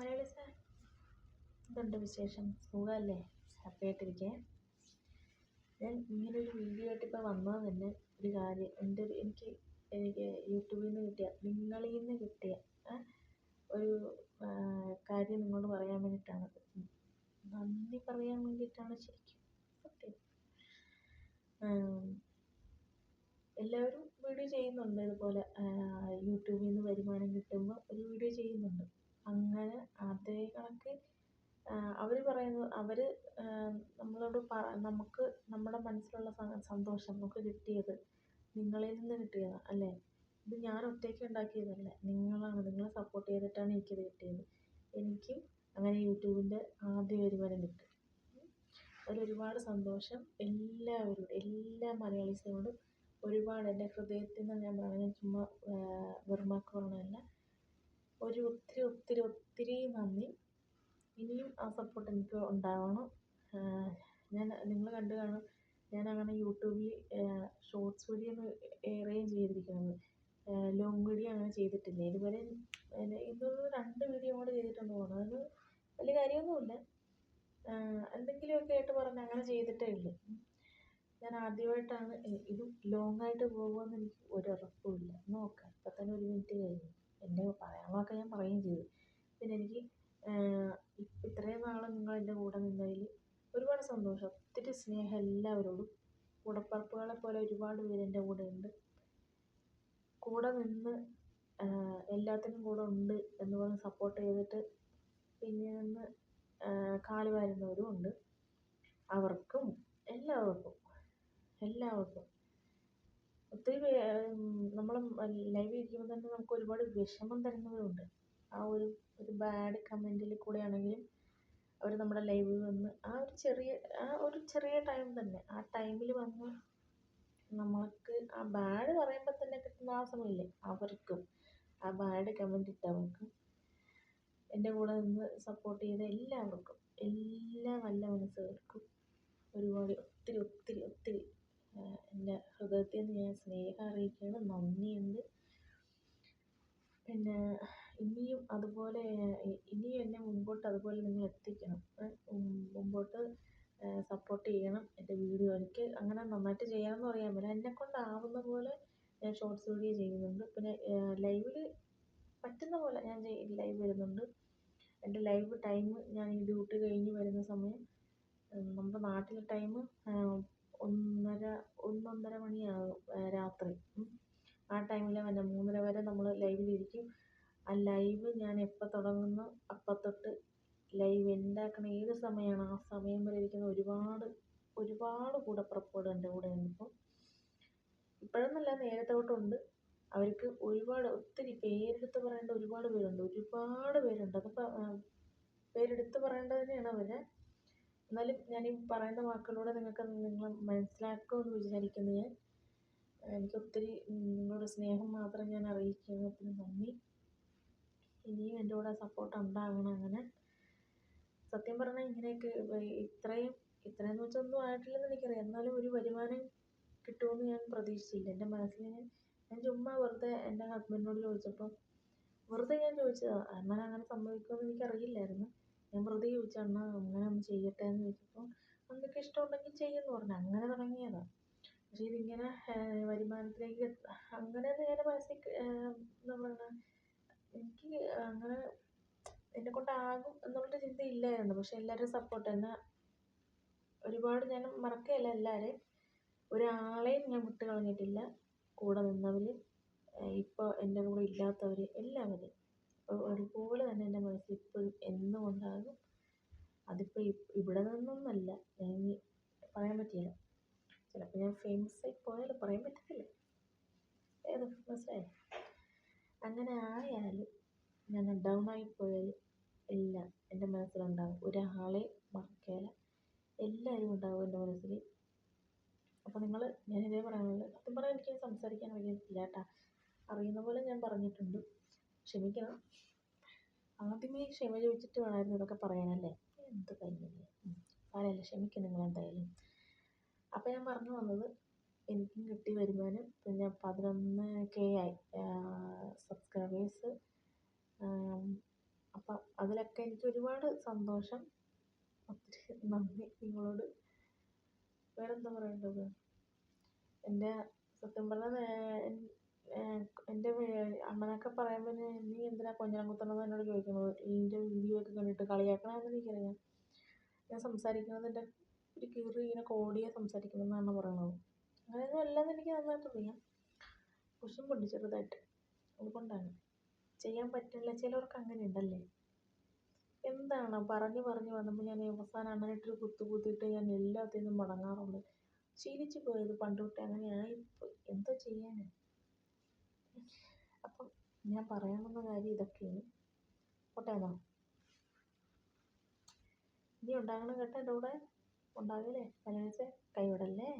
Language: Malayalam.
മലയാളി സാർ വിശേഷം. സുഖമല്ലേ? ഹാപ്പിയായിട്ടിരിക്കേ ഞാൻ ഇങ്ങനൊരു വീഡിയോ ആയിട്ട് ഇപ്പോൾ വന്നത് തന്നെ ഒരു കാര്യം എന്റെ ഒരു എനിക്ക് എനിക്ക് യൂട്യൂബിൽ നിന്ന് കിട്ടിയ നിങ്ങളിൽ നിന്ന് കിട്ടിയ ഒരു കാര്യം നിങ്ങളോട് പറയാൻ വേണ്ടിയിട്ടാണ്. നന്ദി പറയാൻ വേണ്ടിയിട്ടാണ് ശരിക്കും. എല്ലാവരും വീഡിയോ ചെയ്യുന്നുണ്ട് ഇതുപോലെ യൂട്യൂബിൽ നിന്ന് വരുമാനം കിട്ടുമ്പോൾ ഒരു വീഡിയോ ചെയ്യുന്നുണ്ട്. അങ്ങനെ അതേ കണക്ക് അവർ പറയുന്നത് അവർ നമ്മളോട് നമുക്ക് നമ്മുടെ മനസ്സിലുള്ള സന്തോഷം നമുക്ക് കിട്ടിയത് നിങ്ങളിൽ നിന്ന് കിട്ടിയതാണ് അല്ലേ? ഇത് ഞാൻ ഒറ്റയ്ക്ക് ഉണ്ടാക്കിയതല്ല? നിങ്ങളാണ് നിങ്ങൾ സപ്പോർട്ട് ചെയ്തിട്ടാണ് എനിക്കിത് കിട്ടിയത്. എനിക്ക് അങ്ങനെ യൂട്യൂബിന്റെ ആദ്യ വരുമാനം കിട്ടി. അതിലൊരുപാട് സന്തോഷം. എല്ലാവരോടും എല്ലാ മലയാളീസിനോടും ഒരുപാട് എന്റെ ഹൃദയത്തിൽ നിന്ന് ഞാൻ പറയുന്നത് ചുമ്മാ വെറും വാക്ക് പറഞ്ഞതല്ല. ഒരു ഒത്തിരി ഒത്തിരി ഒത്തിരി നന്ദി. ഇനിയും ആ സപ്പോർട്ട് എനിക്ക് ഉണ്ടാവണം. ഞാൻ നിങ്ങൾ കണ്ടു കാണും. അങ്ങനെ യൂട്യൂബിൽ ഷോർട്സ് വീഡിയോ ഏറെയും ചെയ്തിരിക്കുന്നത്. ലോങ് വീഡിയോ അങ്ങനെ ചെയ്തിട്ടില്ല. ഇതുവരെ ഇതൊരു രണ്ട് വീഡിയോ കൂടെ ചെയ്തിട്ടുണ്ട് തോന്നുന്നു. അതിന് വലിയ കാര്യമൊന്നുമില്ല. എന്തെങ്കിലുമൊക്കെ ആയിട്ട് പറഞ്ഞ് അങ്ങനെ ചെയ്തിട്ടേ ഉള്ളൂ. ഞാൻ ആദ്യമായിട്ടാണ് ഇത് ലോങ്ങായിട്ട് പോകുമെന്ന് എനിക്ക് ഒരു ഉറപ്പുമില്ല നോക്കാം. ഇപ്പം തന്നെ ഒരു മിനിറ്റ് കഴിഞ്ഞു. എന്റെ പറയാനുള്ളതൊക്കെ ഞാൻ പറയുകയും ചെയ്തു. പിന്നെ എനിക്ക് ഇത്രയും നാൾ നിങ്ങൾ എന്റെ കൂടെ നിന്നതിൽ ഒരുപാട് സന്തോഷം. ഒത്തിരി സ്നേഹം എല്ലാവരോടും. കൂടപ്പിറപ്പുകളെ പോലെ ഒരുപാട് പേര് എന്റെ കൂടെ ഉണ്ട്. കൂടെ നിന്ന് എല്ലാത്തിനും കൂടെ ഉണ്ട് എന്ന് പറഞ്ഞ് സപ്പോർട്ട് ചെയ്തിട്ട് പിന്നെ നിന്ന് കാൽ വാരുന്നവരും ഉണ്ട്. അവർക്കും എല്ലാവർക്കും എല്ലാവർക്കും ഒത്തിരി നമ്മൾ ലൈവ് ഇരിക്കുമ്പോൾ തന്നെ നമുക്ക് ഒരുപാട് വിഷമം തരുന്നവരുണ്ട്. ആ ഒരു ഒരു ബാഡ് കമന്റിൽ കൂടെ ആണെങ്കിലും അവർ നമ്മുടെ ലൈവിൽ വന്ന് ആ ഒരു ചെറിയ ആ ഒരു ചെറിയ ടൈം തന്നെ ആ ടൈമിൽ വന്ന് നമ്മൾക്ക് ആ ബാഡ് പറയുമ്പോൾ തന്നെ കിട്ടുന്ന ആ സമയമില്ലേ അവർക്കും ആ ബാഡ് കമന്റ് ഇട്ടവർക്കും എന്റെ കൂടെ നിന്ന് സപ്പോർട്ട് ചെയ്ത എല്ലാവർക്കും എല്ലാ നല്ല മനസ്സുകൾക്കും ഒരുപാട് ഒത്തിരി ഒത്തിരി ഒത്തിരി എന്റെ ഹൃദയത്തിൽ നിന്ന് ഞാൻ സ്നേഹം അറിയിക്കുകയാണ്. നന്ദിയുണ്ട്. പിന്നെ ഇനിയും അതുപോലെ ഇനിയും എന്നെ മുമ്പോട്ട് അതുപോലെ നിങ്ങൾ എത്തിക്കണം. മുമ്പോട്ട് സപ്പോർട്ട് ചെയ്യണം എന്റെ വീഡിയോ എനിക്ക്. അങ്ങനെ നന്നായിട്ട് ചെയ്യാമെന്ന് പറയാൻ പറ്റില്ല. എന്നെക്കൊണ്ടാവുന്ന പോലെ ഞാൻ ഷോർട്സ് വീഡിയോ ചെയ്യുന്നുണ്ട്. പിന്നെ ലൈവിൽ പറ്റുന്ന പോലെ ഞാൻ ലൈവ് വരുന്നുണ്ട്. എന്റെ ലൈവ് ടൈം ഞാൻ ഈ ഡ്യൂട്ടി കഴിഞ്ഞ് വരുന്ന സമയം നമ്മുടെ നാട്ടിലെ ടൈം ഒന്നര ഒന്നൊന്നര മണിയാകും രാത്രി. ആ ടൈമിൽ വന്നെ മൂന്നര വരെ നമ്മൾ ലൈവിലിരിക്കും ആ ലൈവ് ഞാൻ എപ്പോൾ തുടങ്ങുന്നു അപ്പം തൊട്ട് ലൈവ് എൻഡാക്കണ ഏത് സമയമാണ് ആ സമയം വരെ ഇരിക്കുന്ന ഒരുപാട് ഒരുപാട് കൂടപ്പിറപ്പുകൾ എന്റെ കൂടെ ഇപ്പോൾ ഇപ്പോഴെന്നല്ല നേരത്തെ തൊട്ടുണ്ട്. അവർക്ക് ഒരുപാട് ഒത്തിരി പേരെടുത്ത് പറയേണ്ട ഒരുപാട് പേരുണ്ട് ഒരുപാട് പേരുണ്ട്. അതിപ്പോൾ പേരെടുത്ത് പറയേണ്ടത് തന്നെയാണ് അവരെ എന്നാലും ഈ പറയുന്ന വാക്കുകളിലൂടെ നിങ്ങൾക്ക് നിങ്ങൾ മനസ്സിലാക്കുമെന്ന് വിചാരിക്കുന്നു ഞാൻ. എനിക്ക് ഒത്തിരി നിങ്ങളുടെ സ്നേഹം മാത്രം ഞാൻ അറിയിക്കുന്നു ഒത്തിരി നന്ദി. ഇനിയും എന്റെ കൂടെ സപ്പോർട്ട് ഉണ്ടാകണം അങ്ങനെ. സത്യം പറഞ്ഞാൽ ഇങ്ങനെയൊക്കെ ഇത്രയും ഇത്രയെന്ന് വെച്ചാൽ ഒന്നും ആയിട്ടില്ലെന്ന് എനിക്കറിയാം. എന്നാലും ഒരു വരുമാനം കിട്ടുമെന്ന് ഞാൻ പ്രതീക്ഷിച്ചില്ല. എന്റെ മനസ്സിൽ ഞാൻ ഞാൻ ചുമ്മാ വെറുതെ എന്റെ ഹസ്ബൻഡിനോട് ചോദിച്ചപ്പോൾ വെറുതെ ഞാൻ ചോദിച്ചതാണ് എന്നാൽ അങ്ങനെ സംഭവിക്കുമെന്ന് എനിക്കറിയില്ലായിരുന്നു. ഞാൻ വെറുതെ ചോദിച്ചു അണ്ണാ അങ്ങനെ ഒന്ന് ചെയ്യട്ടെ എന്ന് ചോദിച്ചപ്പോൾ നിങ്ങൾക്ക് ഇഷ്ടമുണ്ടെങ്കിൽ ചെയ്യുമെന്ന് പറഞ്ഞു. അങ്ങനെ തുടങ്ങിയതാണ് പക്ഷേ ഇതിങ്ങനെ വരുമാനത്തിലേക്ക് അങ്ങനെ നേരെ മനസ്സിൽ നമ്മളെന്താ എനിക്ക് അങ്ങനെ എന്നെക്കൊണ്ടാകും എന്നുള്ളൊരു ചിന്ത ഇല്ലായിരുന്നു. പക്ഷേ എല്ലാവരുടെയും സപ്പോർട്ട് എന്നെ ഒരുപാട് ഞാൻ മറക്കുകയല്ല എല്ലാവരെയും. ഒരാളെയും ഞാൻ വിട്ട് കളഞ്ഞിട്ടില്ല കൂടെ നിന്നവർ ഇപ്പോൾ എന്റെ കൂടെ ഇല്ലാത്തവർ എല്ലാവരെയും. ഒരുപോലെ തന്നെ എന്റെ മനസ്സിൽ ഇപ്പോഴും എന്നും ഉണ്ടാകും. അതിപ്പോൾ ഇവിടെ നിന്നൊന്നുമല്ല ഞാൻ ഇനി പറയാൻ പറ്റില്ല. ചിലപ്പോൾ ഞാൻ ഫേമസായി പോയാൽ പറയാൻ പറ്റത്തില്ല. ഏത് ഫേമസായി അങ്ങനെ ആയാലും ഞാൻ ഡൗൺ ആയി പോയാൽ എല്ലാം എന്റെ മനസ്സിലുണ്ടാകും ഒരാളെ മറക്കുകയില്ല എല്ലാവരും ഉണ്ടാകും എന്റെ മനസ്സിൽ അപ്പോൾ നിങ്ങൾ ഞാൻ ഇതേ പറയാനുള്ളൂ സത്യം പറഞ്ഞാൽ എനിക്ക് സംസാരിക്കാൻ അറിയത്തില്ല കേട്ടോ അറിയുന്ന പോലെ ഞാൻ പറഞ്ഞിട്ടുണ്ട് ക്ഷമിക്കണം ആദ്യമേ ക്ഷമ ചോദിച്ചിട്ട് വേണമായിരുന്നു ഇതൊക്കെ പറയാനല്ലേ? എന്ത് കഴിഞ്ഞില്ലേ സാരമില്ല ക്ഷമിക്കും നിങ്ങൾ എന്തായാലും? അപ്പോൾ ഞാൻ പറഞ്ഞു വന്നത് എനിക്കും കിട്ടി വരുമാനം. പിന്നെ പതിനൊന്ന് കെ ആയി. സബ്സ്ക്രൈബേഴ്സ് അപ്പം അത് അതിലൊക്കെ എനിക്ക് ഒരുപാട് സന്തോഷം. ഒത്തിരി നന്ദി നിങ്ങളോട്. വേറെന്താ പറയേണ്ടത്? എന്റെ സത്യം പറഞ്ഞാൽ എന്റെ അണ്ണനൊക്കെ പറയുമ്പോൾ നീ എന്തിനാ കൊഞ്ഞനം കുത്തണത് എന്നോട് ചോദിക്കുന്നത്? എന്റെ വീഡിയോ ഒക്കെ കണ്ടിട്ട് കളിയാക്കണതാണെന്ന് എനിക്കറിയാം ഞാൻ സംസാരിക്കുന്നതിന്റെ ഒരു കീറി ഇങ്ങനെ കോടിയാണ് സംസാരിക്കുന്നതെന്നാണ് പറയണത് അങ്ങനെയൊന്നും അല്ലെന്ന് എനിക്ക് നന്നായിട്ട് അറിയാം കുശുമ്പുണ്ട് ചെറുതായിട്ട്. അതുകൊണ്ടാണ്. ചെയ്യാൻ പറ്റില്ല. ചിലവർക്ക് അങ്ങനെ ഉണ്ടല്ലേ? എന്താണ്? പറഞ്ഞു പറഞ്ഞു വന്നപ്പോൾ ഞാൻ അവസാനം അങ്ങനെയിട്ടൊരു കുത്തു കുത്തിയിട്ട് ഞാൻ എല്ലാത്തിൽ നിന്നും മടങ്ങാറുണ്ട്. ശീലിച്ചു പോയത് പണ്ട് തൊട്ടേ അങ്ങനെ ആയിപ്പോയി എന്തോ ചെയ്യാനാ? അപ്പം ഞാൻ പറയാൻ വന്ന കാര്യം ഇതൊക്കെയാണ്. പോട്ടെ എന്നാ. ഇനി ഉണ്ടാകണം കേട്ടോ എന്റെ കൂടെ ഉണ്ടാകില്ലേ കല്യാണിച്ചേ? കൈവിടല്ലേ?